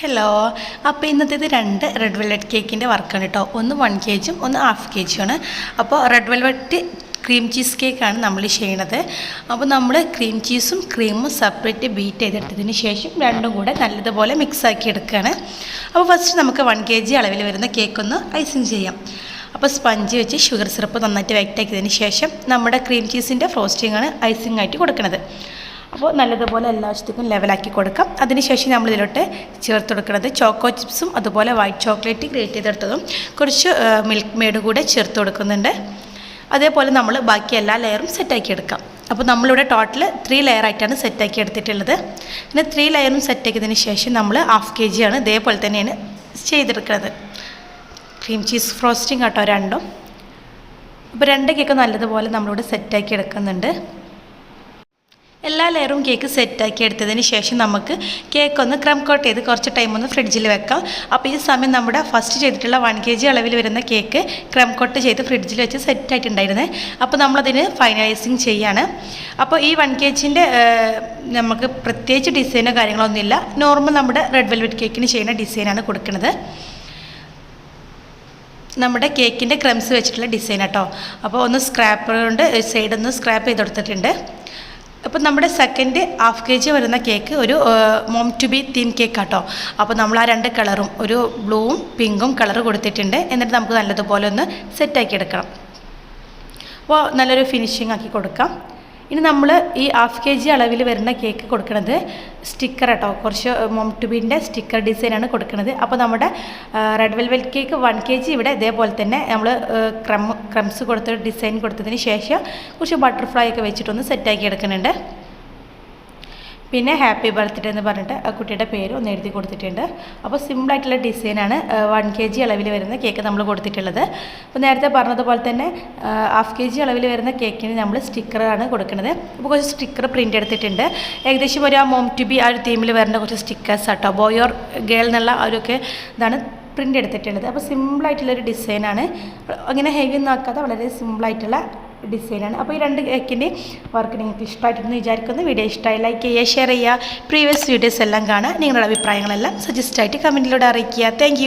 Hello അപ്പോൾ ഇന്നത്തേത് രണ്ട് red velvet കേക്കിന്റെ വർക്കാണ് കേട്ടോ ഒന്ന് വൺ കെ ജിയും ഒന്ന് ഹാഫ് കെ ജിയുമാണ് അപ്പോൾ റെഡ് വെൽവെറ്റ് ക്രീം ചീസ് കേക്കാണ് നമ്മൾ ചെയ്യണത്. അപ്പോൾ നമ്മൾ ക്രീം ചീസും ക്രീമും സെപ്പറേറ്റ് ബീറ്റ് ചെയ്തെടുത്തതിന് ശേഷം രണ്ടും കൂടെ നല്ലതുപോലെ മിക്സ് ആക്കി എടുക്കുകയാണ് അപ്പോൾ ഫസ്റ്റ് നമുക്ക് വൺ കെ ജി അളവിൽ വരുന്ന കേക്ക് ഒന്ന് ഐസിങ് ചെയ്യാം. അപ്പോൾ സ്പഞ്ച് വെച്ച് ഷുഗർ സിറപ്പ് നന്നായിട്ട് വെക്റ്റാക്കിയതിന് ശേഷം നമ്മുടെ ക്രീം ചീസിന്റെ ഫ്രോസ്റ്റിംഗ് ആണ് ഐസിങ് ആയിട്ട് കൊടുക്കുന്നത് അപ്പോൾ നല്ലതുപോലെ എല്ലാ വശത്തേക്കും ലെവലാക്കി കൊടുക്കാം. അതിനുശേഷം നമ്മൾ ഇതിലോട്ട് ചേർത്ത് കൊടുക്കുന്നത് ചോക്കോ ചിപ്സും അതുപോലെ വൈറ്റ് ചോക്ലേറ്റ് ഗ്രേറ്റ് ചെയ്തെടുത്തതും കുറച്ച് മിൽക്ക് മെയ്ഡ് കൂടെ ചേർത്ത് കൊടുക്കുന്നുണ്ട്. അതേപോലെ നമ്മൾ ബാക്കി എല്ലാ ലെയറും സെറ്റാക്കി എടുക്കാം. അപ്പോൾ നമ്മളിവിടെ ടോട്ടൽ ത്രീ ലെയർ ആയിട്ടാണ് സെറ്റാക്കി എടുത്തിട്ടുള്ളത്. പിന്നെ ത്രീ ലെയറും സെറ്റാക്കിയതിന് ശേഷം നമ്മൾ ഹാഫ് കെ ജിയാണ് ഇതേപോലെ തന്നെയാണ് ചെയ്തെടുക്കുന്നത്. ക്രീം ചീസ് ഫ്രോസ്റ്റിംഗ് കേട്ടോ രണ്ടും. അപ്പോൾ രണ്ട് കേക്ക് നല്ലതുപോലെ നമ്മളിവിടെ സെറ്റാക്കി എടുക്കുന്നുണ്ട്. എല്ലാ ലെയറും കേക്ക് സെറ്റാക്കി എടുത്തതിന് ശേഷം നമുക്ക് കേക്ക് ഒന്ന് ക്രം കോട്ട് ചെയ്ത് കുറച്ച് ടൈം ഒന്ന് ഫ്രിഡ്ജിൽ വെക്കാം. അപ്പോൾ ഈ സമയം നമ്മുടെ ഫസ്റ്റ് ചെയ്തിട്ടുള്ള വൺ കെ ജി അളവിൽ വരുന്ന കേക്ക് ക്രം കോട്ട് ചെയ്ത് ഫ്രിഡ്ജിൽ വെച്ച് സെറ്റായിട്ടുണ്ടായിരുന്നത് അപ്പോൾ നമ്മളതിന് ഫൈനലൈസിങ് ചെയ്യാണ്. അപ്പോൾ ഈ വൺ കെ ജിന്റെ നമുക്ക് പ്രത്യേകിച്ച് ഡിസൈനോ കാര്യങ്ങളൊന്നുമില്ല നോർമൽ നമ്മുടെ റെഡ് വെൽവെറ്റ് കേക്കിന് ചെയ്യുന്ന ഡിസൈനാണ് കൊടുക്കുന്നത്. നമ്മുടെ കേക്കിന്റെ ക്രംസ് വെച്ചിട്ടുള്ള ഡിസൈൻ കേട്ടോ അപ്പോൾ ഒന്ന് സ്ക്രാപ്പർ കൊണ്ട് സൈഡൊന്ന് സ്ക്രാപ്പ് ചെയ്ത് കൊടുത്തിട്ടുണ്ട്. അപ്പോൾ നമ്മുടെ സെക്കൻഡ് ഹാഫ് കെ ജി വരുന്ന കേക്ക് ഒരു mom to be theme cake കേട്ടോ അപ്പോൾ നമ്മൾ ആ രണ്ട് കളറും ഒരു ബ്ലൂവും പിങ്കും കളർ കൊടുത്തിട്ടുണ്ട്. എന്നിട്ട് നമുക്ക് നല്ലതുപോലെ ഒന്ന് സെറ്റാക്കി എടുക്കണം. അപ്പോൾ നല്ലൊരു ഫിനിഷിംഗ് ആക്കി കൊടുക്കാം. ഇനി നമ്മൾ ഈ ഹാഫ് കെ ജി അളവിൽ വരുന്ന കേക്ക് കൊടുക്കുന്നത് സ്റ്റിക്കർ കേട്ടോ കുറച്ച് മൊംടുബിന്റെ സ്റ്റിക്കർ ഡിസൈനാണ് കൊടുക്കുന്നത് അപ്പോൾ നമ്മുടെ red velvet cake one K G ഇവിടെ ഇതേപോലെ തന്നെ നമ്മൾ ക്രം ക്രംസ് കൊടുത്ത ഡിസൈൻ കൊടുത്തതിന് ശേഷം കുറച്ച് ബട്ടർഫ്ലൈ ഒക്കെ വെച്ചിട്ടൊന്ന് സെറ്റാക്കി എടുക്കുന്നുണ്ട്. പിന്നെ ഹാപ്പി ബർത്ത്ഡേ എന്ന് പറഞ്ഞിട്ട് ആ കുട്ടിയുടെ പേര് ഒന്ന് എഴുതി കൊടുത്തിട്ടുണ്ട്. അപ്പോൾ സിമ്പിളായിട്ടുള്ള ഡിസൈനാണ് വൺ കെ ജി അളവിൽ വരുന്ന കേക്ക് നമ്മൾ കൊടുത്തിട്ടുള്ളത്. അപ്പോൾ നേരത്തെ പറഞ്ഞതുപോലെ തന്നെ ഹാഫ് കെ ജി അളവിൽ വരുന്ന കേക്കിന് നമ്മൾ സ്റ്റിക്കറാണ് കൊടുക്കുന്നത് അപ്പോൾ കുറച്ച് സ്റ്റിക്കർ പ്രിന്റ് എടുത്തിട്ടുണ്ട്. ഏകദേശം ഒരു ആ മോം ടു ബി ആ ഒരു തീമിൽ വരുന്ന കുറച്ച് സ്റ്റിക്കേഴ്സ് ആട്ടോ. ബോയ് ഓർ ഗേൾ എന്നുള്ള ആ ഒരു ഇതാണ് പ്രിന്റ് എടുത്തിട്ടുള്ളത്. അപ്പോൾ സിമ്പിളായിട്ടുള്ളൊരു ഡിസൈനാണ് അങ്ങനെ ഹെവി ഒന്നും ആക്കാതെ വളരെ സിമ്പിളായിട്ടുള്ള ഡിസൈനാണ്. അപ്പോൾ ഈ രണ്ട് കേക്കിന്റെ വർക്ക് നിങ്ങൾക്ക് ഇഷ്ടമായിട്ടെന്ന് വിചാരിക്കുന്നു. വീഡിയോ ഇഷ്ടമായി ലൈക്ക് ചെയ്യുക ഷെയർ ചെയ്യുക. പ്രീവിയസ് വീഡിയോസ് എല്ലാം കാണുക. നിങ്ങളുടെ അഭിപ്രായങ്ങളെല്ലാം സജസ്റ്റ് ആയിട്ട് കമന്റിലൂടെ അറിയിക്കുക. താങ്ക്